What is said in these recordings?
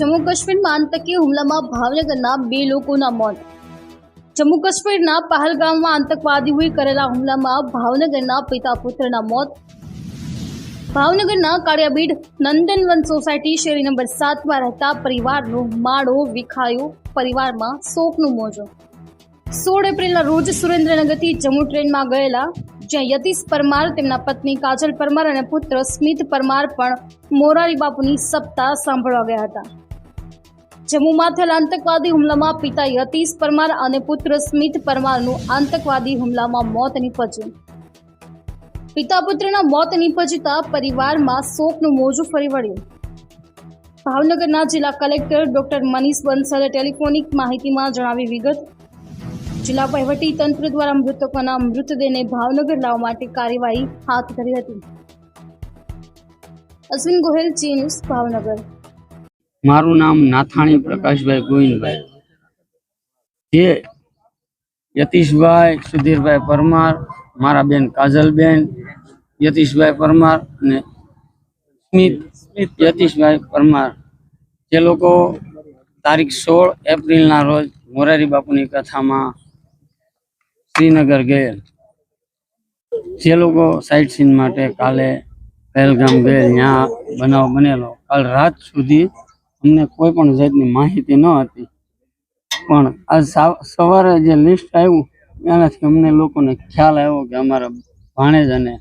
જમ્મુ કાશ્મીરમાં આતંકી હુમલામાં ભાવનગરના બે લોકોના મોત. જમ્મુ કાશ્મીરના પહલગામમાં આતંકવાદીઓએ કરેલા હુમલામાં ભાવનગરના પિતા પુત્રના મોત. ભાવનગરના કાળિયાબીડ નંદનવન સોસાયટી શેરી નંબર સાતમાં રહેતા પરિવારનો માળો વિખાયો, પરિવારમાં શોકનું મોજો. સોળ એપ્રિલના રોજ સુરેન્દ્રનગરથી જમ્મુ ટ્રેનમાં ગયેલા, જ્યાં યતીશ પરમાર, તેમના પત્ની કાજલ પરમાર અને પુત્ર સ્મિત પરમાર પણ મોરારી બાપુની સપ્તાહ સાંભળવા ગયા હતા. જમ્મુમાં થયેલા આતંકવાદી હુમલામાં પિતા યતીશ પરમાર અને પુત્ર સ્મિત પરમારનું આતંકવાદી હુમલામાં મોત નીપજ્યું. પિતા પુત્રના મોત નીપજતા પરિવારમાં શોકનું મોજું ફરી વળ્યું. ભાવનગરના જિલ્લા કલેક્ટર ડોક્ટર મનીષ બંસલે ટેલિફોનિક માહિતીમાં જણાવી વિગત. જિલ્લા વહીવટી તંત્ર દ્વારા મૃતકોના મૃતદેહને ભાવનગર લાવવા માટે કાર્યવાહી હાથ ધરી હતી. અશ્વિન ગોહેલ ચી ન્યૂઝ ભાવનગર. મારું નામ નાથાણી પ્રકાશભાઈ ગોવિંદભાઈ. જે યતીશભાઈ સુધીરભાઈ પરમાર, મારા બેન કાજલબેન, યતીશભાઈ પરમાર અને સ્મિત યતીશભાઈ પરમાર. જે લોકો તારીખ સોળ એપ્રિલના રોજ મોરારી બાપુની કથામાં શ્રીનગર ગયેલ. જે લોકો સાઇટ સીન માટે કાલે પહેલગામ ગયેલ ત્યાં બનાવ બનેલો. કાલ રાત સુધી અમને કોઈ પણ જાતની માહિતી ન હતી. પણ આજ સવારે જે લિસ્ટ આવ્યું એનાથી અમને લોકોને ખ્યાલ આવ્યો કે અમારા ભાણેજ અને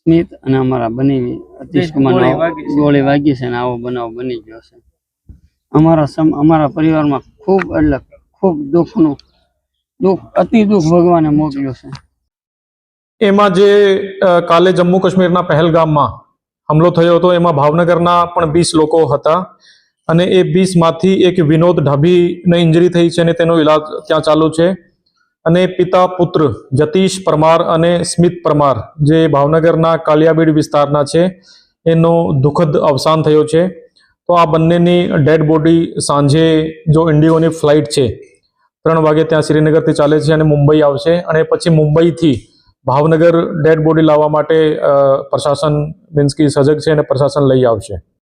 સ્મિત અને અમારા બની અતિશ કુમારનો ગોળી વાગી છે. અને આવો બનાવ બની ગયો છે. અમારા સમ અમારા પરિવારમાં ખૂબ એટલે ખૂબ દુઃખનું દુઃખ અતિ દુઃખ ભગવાને મોકલ્યું છે. એમાં જે કાલે જમ્મુ કાશ્મીરના પહેલગામમાં હુમલો થયો હતો એમાં ભાવનગરના પણ વીસ લોકો હતા. અને એ વીસમાંથી એક વિનોદ ઢાભીને ઇન્જરી થઈ છે અને તેનો ઇલાજ ત્યાં ચાલુ છે. અને પિતા પુત્ર જતીશ પરમાર અને સ્મિત પરમાર જે ભાવનગરના કાલિયાબીડ વિસ્તારના છે, એનો દુઃખદ અવસાન થયો છે. તો આ બંનેની ડેડ બોડી સાંજે જો ઇન્ડિગોની ફ્લાઇટ છે, ત્રણ વાગે ત્યાં શ્રીનગરથી ચાલે છે અને મુંબઈ આવશે અને પછી મુંબઈથી ભાવનગર ડેડ બોડી લાવવા માટે પ્રશાસન મીન્સ કે સજગ છે અને પ્રશાસન લઈ આવશે.